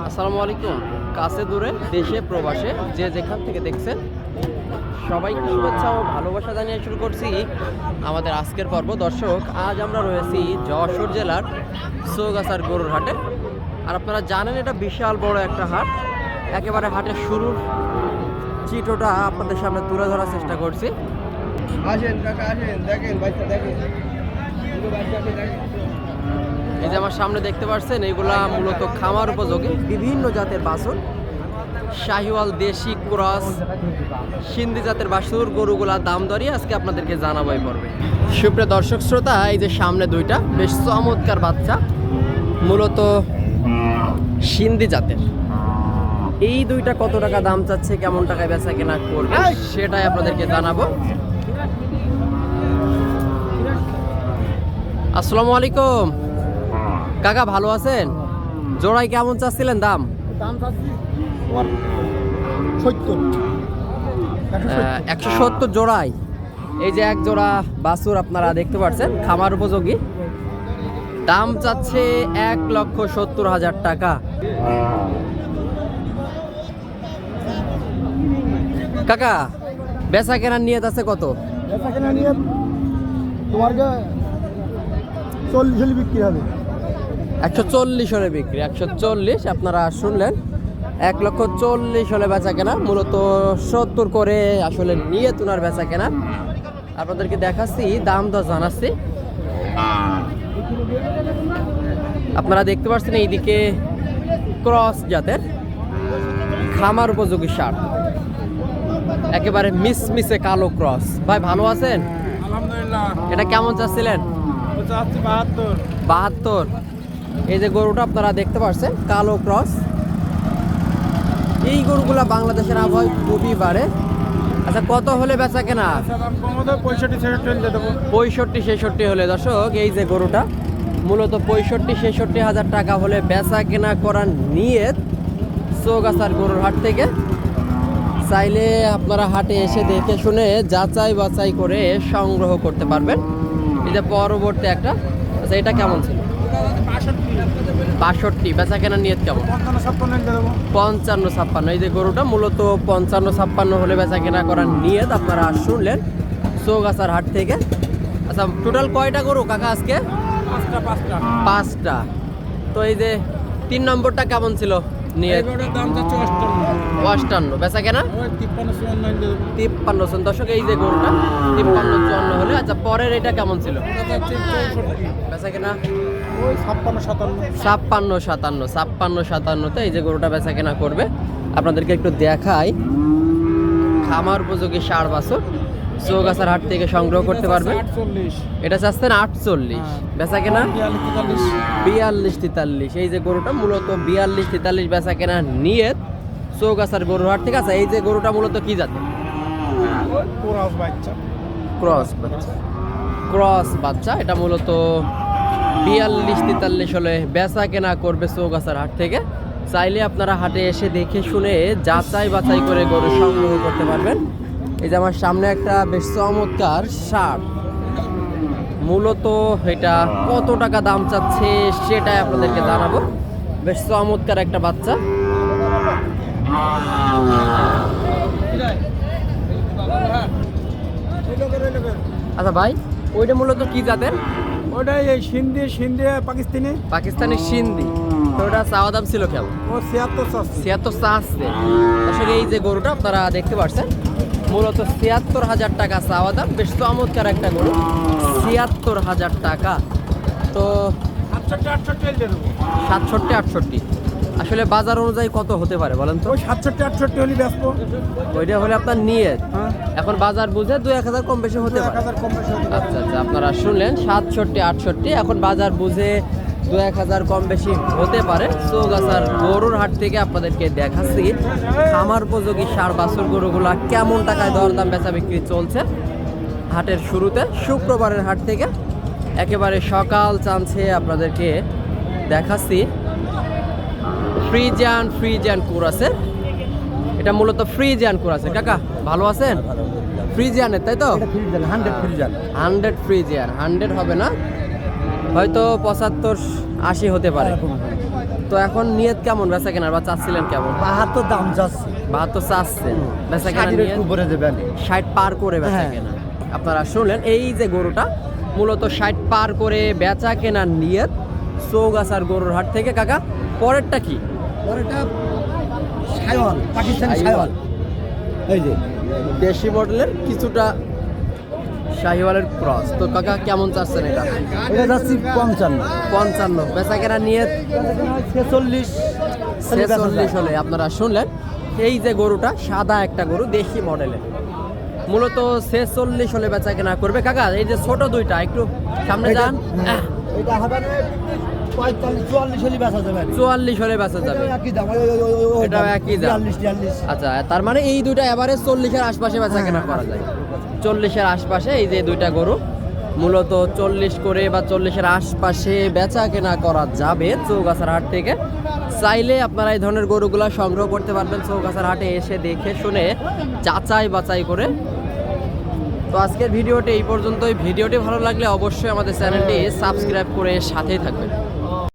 আসসালামু আলাইকুম। কাছে দূরে, দেশে, প্রবাসে, যে যেখান থেকে দেখছেন, সবাইকে শুভেচ্ছা ও ভালোবাসা জানিয়ে শুরু করছি আমাদের আজকের পর্ব। দর্শক, আজ আমরা রয়েছি যশোর জেলার চৌগাছার গরুর হাটে। আর আপনারা জানেন, এটা বিশাল বড় একটা হাট। একেবারে হাটের শুরুর চিত্রটা আপনাদের সামনে তুলে ধরার চেষ্টা করছি। আসেন, কাকা, আসেন, দেখেন দেখেন। এই যে আমার সামনে দেখতে পাচ্ছেন এইগুলা মূলত খামার উপযোগী। বিভিন্ন জাতের বাছুর। শাহিওয়াল দেশি ক্রস, সিন্ধি জাতের বাসুর গরুগুলা দাম দরই আজকে আপনাদেরকে জানাবাই পড়বে সুপ্রিয় দর্শক শ্রোতা, এই যে সামনে দুইটা, বেশ চমৎকার বাচ্চা, মূলত সিন্ধি জাতের। এই দুইটা কত টাকা দাম চাচ্ছে, কেমন টাকায় বেচা কেনা করবে, সেটাই আপনাদেরকে জানাব। আসসালামু আলাইকুম। কাকা ভালো আছেন? জোড়াই কেমন চাচ্ছিলেন দাম? একশো সত্তর। জোড়াই এই যে এক জোড়া বাছুর আপনারা দেখতে পাচ্ছেন খামার উপযোগী। দাম চাচ্ছে এক লক্ষ সত্তর হাজার টাকা। কাকা বেচা কেনার নিয়ত আছে কত? বেচা কেনা নিয়ে তোমার চল্লিশ বিক্রি হবে। একশো চল্লিশ হলে বিক্রি একশো চল্লিশ আপনারা শুনলেন এক লক্ষ চল্লিশ হলে বেচা কেনা মূলত সত্তর করে আসলে নিয়ে তুনার বেচা কেনা। আপনাদেরকে দেখাচ্ছি দাম দর জানাচ্ছি। আপনারা দেখতে পাচ্ছেন এইদিকে ক্রস জাতের খামার উপযোগী সার। একেবারে মিসমিসে কালো ক্রস। ভাই ভালো আছেন? আলহামদুলিল্লাহ। এটা কেমন চাচ্ছিলেন? বাহাত্তর। বাহাত্তর। এই যে গরুটা আপনারা দেখতে পাচ্ছেন কালো ক্রস। এই গরুগুলা বাংলাদেশের আবহাওয়া খুবই বাড়ে। আচ্ছা কত হলে বেচা কেনা? পঁয়ষট্টি ছেষট্টি দিয়ে দেবো। পঁয়ষট্টি ছেষট্টি হলে দর্শক এই যে গরুটা মূলত পঁয়ষট্টি ছেষট্টি হাজার টাকা হলে বেচা কেনা করার নিয়ে চৌগাছার গরুর হাট থেকে। চাইলে আপনারা হাটে এসে দেখে শুনে যাচাই বাছাই করে সংগ্রহ করতে পারবেন। যে পরবর্তী একটা আচ্ছা এটা কেমন ছিল? বাষট্টি বেচা কেনার নিয়ত কেমন? পঞ্চান্ন ছাপ্পান্ন। এই যে গরুটা মূলত পঞ্চান্ন ছাপ্পান্ন হলে বেচা কেনা করার নিয়ত আপনারা শুনলেন চৌগাছার হাট থেকে। আচ্ছা টোটাল কয়টা গরু কাকা আজকে? পাঁচটা পাঁচটা। পাঁচটা। তো এই যে তিন নম্বরটা কেমন ছিল? নিয়ে অষ্টান্ন অষ্টান্ন বেচা কেনা? তিপ্পান্ন চুয়ান্ন দর্শক এই যে গরুটা তিপ্পান্ন চুয়ান্ন হলে। আচ্ছা পরের এটা কেমন ছিল? ওটা বেচা কেনা? ছাপ্পান্ন সাতান্ন। ছাপ্পান্ন সাতান্ন ছাপ্পান্ন সাতান্নতে এই যে গরুটা বেচা কেনা করবে। আপনাদেরকে একটু দেখাই। খামার উপযোগী সার বাছর। চৌগাছার হাট থেকে সংগ্রহ করতে পারবে। আটচল্লিশ। এটা চাচ্ছেন আটচল্লিশ। বেচা কেনা? বিয়াল্লিশ তেতাল্লিশ। এই যে গরুটা মূলত বিয়াল্লিশ তেতাল্লিশ বেচা কেনা নিয়ে চৌগাছার গরুর হাট থেকে আছে। এই যে গরুটা মূলত কি জাতে ওই বাচ্চা। ক্রস বাচ্চা। ক্রস বাচ্চা। এটা মূলত বিয়াল্লিশ তেতাল্লিশ হলে বেচা কেনা করবে চৌগাছার হাট থেকে। চাইলে আপনারা হাটে এসে দেখে শুনে যাচাই বাছাই করে গরু সংগ্রহ করতে পারবেন। এই যে আমার সামনে একটা বেশ চমৎকার সার মূলত এটা কত টাকা দাম চাচ্ছে সেটাই আপনাদেরকে জানাব। বেশ চমৎকার একটা বাচ্চা। আচ্ছা ভাই ওইটা মূলত কি জাতের? ওটাই এই সিন্ধি সিন্ধি পাকিস্তানি। পাকিস্তানি সিন্ধি। তো ওটা চাওয়া দাম ছিল কেমন? ও ছিয়াত্তর ছিয়াত্তর চা আসছে আসলে এই যে গরুটা আপনারা দেখতে পাচ্ছেন মূলত ছিয়াত্তর হাজার টাকা চাওয়া দাম বেশ চমৎকার একটা গরু। ছিয়াত্তর হাজার টাকা। তো সাতষট্টি আটষট্টি। আসলে বাজার অনুযায়ী কত হতে পারে বলেন তো? সাতষট্টি আটষট্টি হলে ব্যস্ত। ওইটা হলে আপনার নিয়ে। হ্যাঁ। এখন বাজার বুঝে দু এক হাজার কম বেশি হতে পারে। আচ্ছা আচ্ছা আপনারা শুনলেন সাতষট্টি আটষট্টি। এখন বাজার বুঝে দু এক হাজার কম বেশি হতে পারে। চৌগাছার গরুর হাট থেকে আপনাদেরকে দেখাচ্ছি খামার উপযোগী সার বাছুর গরুগুলা কেমন টাকায় দরদাম বেচা বিক্রি চলছে? হাটের শুরুতে শুক্রবারের হাট থেকে একেবারে সকাল চান্সে আপনাদেরকে দেখাচ্ছি। ফ্রিজান ফ্রিজান কুর আছে। এটা মূলত ফ্রিজান কুর আছে। কাকা ভালো আছেন? ফ্রিজিয়ানের তাই তো? Hundred Friesian hundred Friesian. Hundred হবে না? হয়তো পঁচাত্তর আশি হতে পারে। তো এখন নিয়ত কেমন? বেচা কেনার বা চাচ্ছিলেন কেমন? বাহাত্তর দাম যাচ্ছে বাহাত্তর চাচ্ছেন। বেচা কেনার উপরে দেবেন ষাট পার করে বেচা হ্যাঁ। কেনা। আপনারা শুনলেন এই যে গরুটা মূলত ষাট পার করে বেচা কেনার নিয়ত চৌগাছার গরুর হাট থেকে। কাকা পরেরটা কি? পরেরটা সায়ল পাকিস্তানি। সায়ল এই যে। দেশি মডেলের কিছুটা শাহিওয়ালের ক্রস। তো কাকা কেমন চাচ্ছেন এটা? এটা যাচ্ছি পঞ্চান্ন। পঞ্চান্ন। বেচা কেনা নিয়ে ছেচল্লিশ। ছেচল্লিশ হলে আপনারা শুনলেন এই যে গরুটা সাদা একটা গরু দেশি মডেলের। মূলত ছেচল্লিশ হলে বেচা কেনা করবে। কাকা এই যে ছোট দুইটা একটু সামনে যান। এটা হবে চুয়াল্লিশ হলে বেচা যাবে এটাও একই দাম। আচ্ছা তার মানে এই দুইটা এবারে চল্লিশের আশপাশে বেচা কেনা করা যায়। চল্লিশের আশপাশে এই যে দুইটা গরু মূলত চল্লিশ করে বা চল্লিশের আশপাশে বেচা কেনা করা যাবে চৌগাছার হাট থেকে। চাইলে আপনারা এই ধরনের গরুগুলা সংগ্রহ করতে পারবেন চৌগাছার হাটে এসে দেখে শুনে যাচাই বাছাই করে। তো আজকের ভিডিওটি এই পর্যন্তই। ভিডিওটি ভালো লাগলে অবশ্যই আমাদের চ্যানেলটি সাবস্ক্রাইব করে সাথেই থাকবেন।